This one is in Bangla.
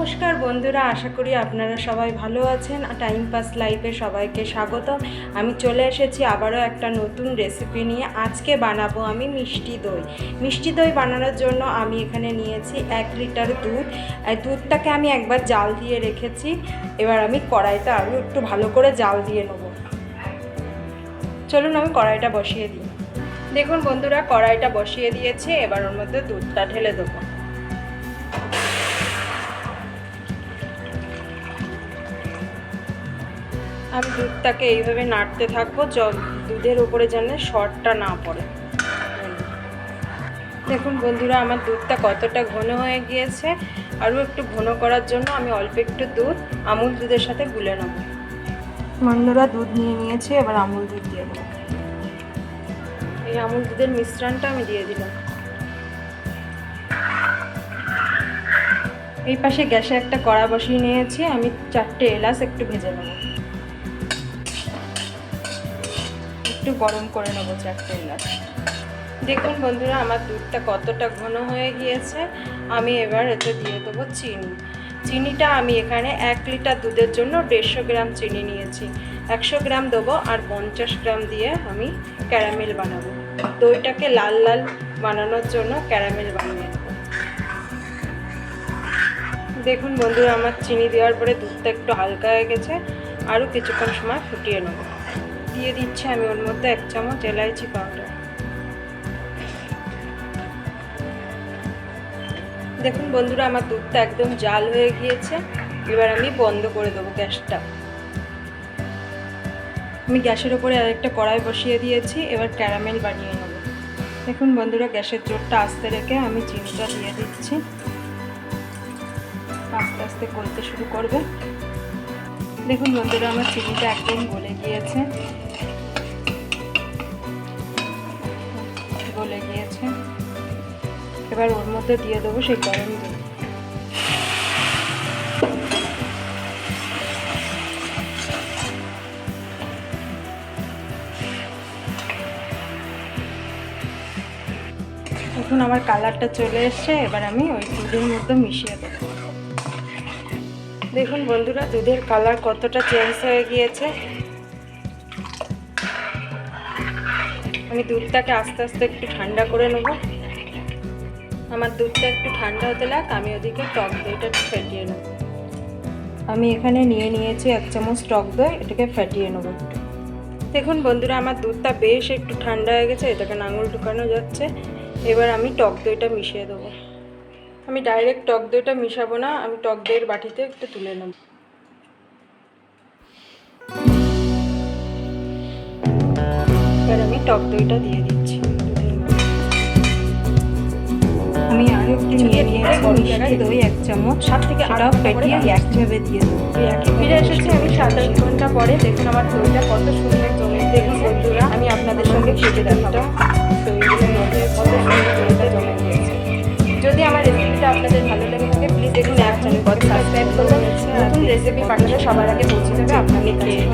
নমস্কার বন্ধুরা, আশা করি আপনারা সবাই ভালো আছেন। টাইম পাস লাইফে সবাইকে স্বাগত আমি চলে এসেছি আবারও একটা নতুন রেসিপি নিয়ে। আজকে বানাবো আমি মিষ্টি দই। মিষ্টি দই বানানোর জন্য আমি এখানে নিয়েছি এক লিটার দুধ। দুধটাকে আমি একবার জাল দিয়ে রেখেছি। এবার আমি কড়াইটা আরও একটু ভালো করে জাল দিয়ে নেব। চলুন আমি কড়াইটা বসিয়ে দিই। দেখুন বন্ধুরা, কড়াইটা বসিয়ে দিয়েছে। এবার ওর মধ্যে দুধটা ঢেলে দেবো। আমি দুধটাকে এইভাবে নাড়তে থাকব দুধের উপরে যেন শর্টটা না পড়ে। দেখুন বন্ধুরা, আমার দুধটা কতটা ঘন হয়ে গিয়েছে। আরও একটু ঘন করার জন্য আমি অল্প একটু দুধ, আমুল দুধের সাথে গুলে নেব। বন্ধুরা দুধ নিয়ে নিয়েছে, এবার আমুল দুধ দিয়ে দেবো। এই আমুল দুধের মিশ্রণটা আমি দিয়ে দিলাম। এই পাশে গ্যাসে একটা কড়া বসিয়ে নিয়েছি, আমি চারটে এলাচ একটু ভেজে নেব। একটু গরম করে নেব চারটে এলাচ দেখুন বন্ধুরা, আমার দুধটা কতটা ঘন হয়ে গিয়েছে। আমি এবার এতে দিয়ে দেবো চিনি। চিনিটা আমি এখানে এক লিটার দুধের জন্য দেড়শো গ্রাম চিনি নিয়েছি। একশো গ্রাম দেবো আর পঞ্চাশ গ্রাম দিয়ে আমি ক্যারামেল বানাবো। দইটাকে লাল লাল বানানোর জন্য ক্যারামেল বানিয়ে নেব। দেখুন বন্ধুরা, আমার চিনি দেওয়ার পরে দুধটা একটু হালকা হয়ে গেছে। আরও কিছুক্ষণ সময় ফুটিয়ে নেব। দিয়ে দিচ্ছি আমি ওর মধ্যে এক চামচ এলাইচি পাউডার। দেখুন বন্ধুরা, আমার দুধটা একদম জাল হয়ে গিয়েছে। এবার আমি বন্ধ করে দেবো গ্যাসটা। আমি গ্যাসের ওপরে আরেকটা কড়াই বসিয়ে দিয়েছি, এবার ক্যারামেল বানিয়ে নেব। দেখুন বন্ধুরা, গ্যাসের জোরটা আস্তে রেখে আমি চিনিটা দিয়ে দিচ্ছি। আস্তে আস্তে গলতে শুরু করবে। দেখুন বন্ধুরা, আমার চিনিটা একদম গলে গিয়েছে। এবার ওর মধ্যে দিয়ে দেবো সেই গরম দুধ। এখন আমার কালারটা চলে এসছে, এবার আমি ওই দুধের মধ্যে মিশিয়ে দেবো। দেখুন বন্ধুরা, দুধের কালার কতটা চেঞ্জ হয়ে গিয়েছে। আমি দুধটাকে আস্তে আস্তে একটু ঠান্ডা করে নেব। আমার দুধটা একটু ঠান্ডা হতে লাগ, আমি ওদিকে টক দইটা ফেটিয়ে নেব। আমি এখানে নিয়ে নিয়েছি এক চামচ টক দই, এটাকে ফেটিয়ে নেব দেখুন বন্ধুরা, আমার দুধটা বেশ একটু ঠান্ডা হয়ে গেছে, এটাকে নাঙুল ঢুকানো যাচ্ছে। এবার আমি টক দইটা মিশিয়ে দেবো। আমি ডাইরেক্ট টক দইটা মিশাবো না, আমি টক দইয়ের বাটিতে একটু তুলে নেব। এবার আমি টক দইটা দিয়ে দিচ্ছি। আমি আরও একটু নিয়ে নিয়েছি মিষ্টি দই এক চামচ। সাত থেকে আট সেটাও ঘণ্টা পরে ফেটিয়ে আমি একভাবে দিয়ে দেবো। ফিরে এসেছি আমি সাত আট ঘণ্টা পরে। দেখুন আমার দইটা কত সুন্দর জমে দেখুন বন্ধুরা আমি আপনাদের সঙ্গে কেটে দেখাবো। দইগুলোর মধ্যে কত সুন্দর দইটা জমে গিয়েছে যদি আমার রেসিপিটা আপনাদের ভালো লেগে থাকে প্লিজ দেখুন এক চ্যানেল সাবস্ক্রাইব করবেন নতুন রেসিপি পাঠালে সবার আগে পৌঁছে যাবে আপনাকে খেয়ে